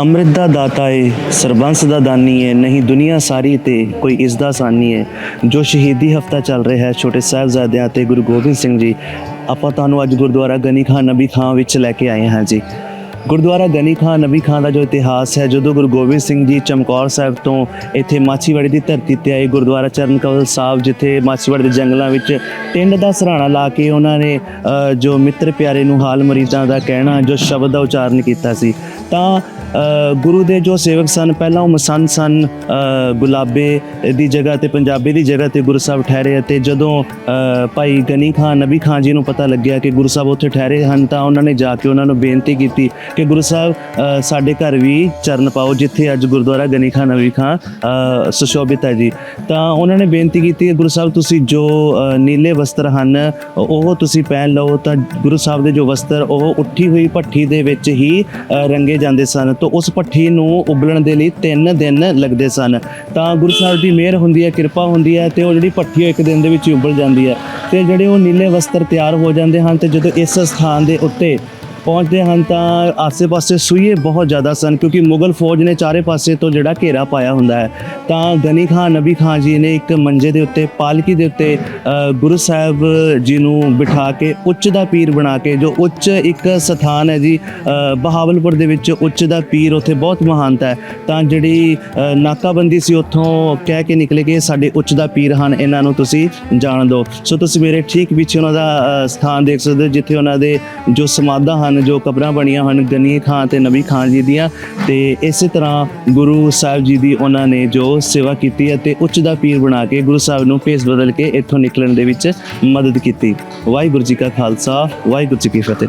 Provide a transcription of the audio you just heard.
ਅੰਮ੍ਰਿਤ ਦਾ ਦਾਤਾ ਏ, ਸਰਬੰਸ ਦਾ ਦਾਨੀ ਏ, ਨਹੀਂ ਦੁਨੀਆ ਸਾਰੀ ਤੇ ਕੋਈ ਇਸ ਦਾ ਸਾਨੀ ਏ। ਜੋ ਸ਼ਹੀਦੀ ਹਫਤਾ ਚੱਲ ਰਿਹਾ ਹੈ, ਛੋਟੇ ਸਾਹਿਬਜ਼ਾਦਿਆਂ ਤੇ ਗੁਰੂ ਗੋਬਿੰਦ ਸਿੰਘ ਜੀ, ਆਪਾਂ ਤੁਹਾਨੂੰ ਅੱਜ ਗੁਰਦੁਆਰਾ ਗਨੀ ਖਾਨ ਨਬੀ ਖਾਂ ਵਿੱਚ ਲੈ ਕੇ ਆਏ ਹਾਂ ਜੀ। ਗੁਰਦੁਆਰਾ ਗਨੀ ਖਾਨ ਨਬੀ ਖਾਨ ਦਾ ਜੋ ਇਤਿਹਾਸ ਹੈ, ਜਦੋਂ ਗੁਰੂ ਗੋਬਿੰਦ ਸਿੰਘ ਜੀ ਚਮਕੌਰ ਸਾਹਿਬ ਤੋਂ ਇੱਥੇ ਮਾਛੀਵਾੜੀ ਦੀ ਧਰਤੀ ਤੇ ਆਏ ਗੁਰਦੁਆਰਾ ਚਰਨ ਕਮਲ ਸਾਹਿਬ, ਜਿੱਥੇ ਮਾਛੀਵਾੜੀ ਦੇ ਜੰਗਲਾਂ ਵਿੱਚ ਟਿੰਡ ਦਾ ਸਰਾਣਾ ਲਾ ਕੇ ਉਹਨਾਂ ਨੇ ਜੋ ਮਿੱਤਰ ਪਿਆਰੇ ਨੂੰ ਹਾਲ ਮਰੀਜ਼ਾਂ ਦਾ ਕਹਿਣਾ, ਜੋ ਸ਼ਬਦ ਦਾ ਉਚਾਰਨ ਕੀਤਾ ਸੀ। ਤਾਂ ਗੁਰੂ ਦੇ ਜੋ ਸੇਵਕ ਸਨ, ਪਹਿਲਾਂ ਉਹ ਮਸੰਦ ਸਨ ਗੁਲਾਬੇ ਦੀ ਜਗ੍ਹਾ ਤੇ, ਪੰਜਾਬੀ ਦੀ ਜਗ੍ਹਾ ਤੇ ਗੁਰੂ ਸਾਹਿਬ ਠਹਿਰੇ ਅਤੇ ਜਦੋਂ ਭਾਈ ਗਨੀ ਖਾਨ ਨਬੀ ਖਾਨ ਜੀ ਨੂੰ ਪਤਾ ਲੱਗਿਆ ਕਿ ਗੁਰੂ ਸਾਹਿਬ ਉੱਥੇ ਠਹਿਰੇ ਹਨ, ਤਾਂ ਉਹਨਾਂ ਨੇ ਜਾ ਕੇ ਉਹਨਾਂ ਨੂੰ ਬੇਨਤੀ ਕੀਤੀ ਕਿ ਗੁਰੂ ਸਾਹਿਬ ਸਾਡੇ ਘਰ ਵੀ ਚਰਨ ਪਾਓ, ਜਿੱਥੇ ਅੱਜ ਗੁਰਦੁਆਰਾ ਗਨੀ ਖਾਨ ਨਬੀ ਖਾਂ ਸੁਸ਼ੋਭਿਤ ਹੈ ਜੀ। ਤਾਂ ਉਹਨਾਂ ਨੇ ਬੇਨਤੀ ਕੀਤੀ ਕਿ ਗੁਰੂ ਸਾਹਿਬ, ਤੁਸੀਂ ਜੋ ਨੀਲੇ ਵਸਤਰ ਹਨ, ਉਹ ਤੁਸੀਂ ਪਹਿਨ ਲਓ। ਤਾਂ ਗੁਰੂ ਸਾਹਿਬ ਦੇ ਜੋ ਵਸਤਰ, ਉਹ ਉੱਠੀ ਹੋਈ ਭੱਠੀ ਦੇ ਵਿੱਚ ਹੀ ਰੰਗੇ ਜਾਂਦੇ ਸਨ। ਤਾਂ ਉਸ ਭੱਠੀ ਨੂੰ ਉਬਲਣ ਦੇ ਲਈ 3 ਦਿਨ ਲੱਗਦੇ ਸਨ। ਤਾਂ ਗੁਰੂ ਸਾਹਿਬ ਦੀ ਮਿਹਰ ਹੁੰਦੀ ਹੈ, ਕਿਰਪਾ ਹੁੰਦੀ ਹੈ ਤੇ ਉਹ ਜਿਹੜੀ ਭੱਠੀ ਉਹ ਇੱਕ ਦਿਨ ਦੇ ਵਿੱਚ ਹੀ ਉਬਲ ਜਾਂਦੀ ਹੈ। ਤੇ ਜਿਹੜੇ ਉਹ ਨੀਲੇ ਵਸਤਰ ਤਿਆਰ ਹੋ ਜਾਂਦੇ ਹਨ, ਤੇ ਜਦੋਂ ਇਸ ਸਥਾਨ ਦੇ ਉੱਤੇ ਪਹੁੰਚਦੇ ਹਨ ਤਾਂ ਆਸੇ-ਪਾਸੇ ਸੂਈਏ ਬਹੁਤ ਜ਼ਿਆਦਾ ਸਨ ਕਿਉਂਕਿ ਮੁਗਲ ਫੌਜ ਨੇ ਚਾਰੇ ਪਾਸੇ ਤੋਂ ਜਿਹੜਾ ਘੇਰਾ ਪਾਇਆ ਹੁੰਦਾ ਹੈ। ਤਾਂ ਗਨੀ ਖਾਨ, ਨਬੀ ਖਾਨ ਜੀ ਨੇ ਇੱਕ ਮੰਜੇ ਦੇ ਉੱਤੇ, ਪਾਲਕੀ ਦੇ ਉੱਤੇ ਗੁਰੂ ਸਾਹਿਬ ਜੀ ਨੂੰ ਬਿਠਾ ਕੇ ਉੱਚ ਦਾ ਪੀਰ ਬਣਾ ਕੇ, ਜੋ ਉੱਚ ਇੱਕ ਸਥਾਨ ਹੈ ਜੀ ਬਹਾਵਲਪੁਰ ਦੇ ਵਿੱਚ ਉੱਚ ਦਾ ਪੀਰ ਉੱਥੇ ਬਹੁਤ ਮਹਾਨਤਾ ਹੈ। ਤਾਂ ਜਿਹੜੀ ਨਾਕਾਬੰਦੀ ਸੀ ਉੱਥੋਂ ਕਹਿ ਕੇ ਨਿਕਲੇ ਕਿ ਸਾਡੇ ਉੱਚ ਦਾ ਪੀਰ ਹਨ, ਇਹਨਾਂ ਨੂੰ ਤੁਸੀਂ ਜਾਣ ਦਿਓ। ਸੋ ਤੁਸੀਂ ਮੇਰੇ ਠੀਕ ਪਿੱਛੇ ਉਹਨਾਂ ਦਾ ਸਥਾਨ ਦੇਖ ਸਕਦੇ ਹੋ, ਜਿੱਥੇ ਉਹਨਾਂ ਦੇ ਜੋ ਸਮਾਧਾਂ ਹਨ ਜੋ ਕਬਰਾਂ ਬਣੀਆਂ ਹਨ ਗਨੀ ਖਾਨ ਤੇ ਨਬੀ ਖਾਨ ਜੀ ਦੀਆਂ। ਤੇ ਇਸੇ ਤਰ੍ਹਾਂ ਗੁਰੂ ਸਾਹਿਬ ਜੀ ਦੀ ਉਹਨਾਂ ਨੇ ਜੋ ਸੇਵਾ ਕੀਤੀ ਅਤੇ ਉੱਚ ਦਾ ਪੀਰ ਬਣਾ ਕੇ ਗੁਰੂ ਸਾਹਿਬ ਨੂੰ ਭੇਸ ਬਦਲ ਕੇ ਇੱਥੋਂ ਨਿਕਲਣ ਦੇ ਵਿੱਚ ਮਦਦ ਕੀਤੀ। ਵਾਹਿਗੁਰੂ ਜੀ ਕਾ ਖਾਲਸਾ, ਵਾਹਿਗੁਰੂ ਜੀ ਕੀ ਫਤਿਹ।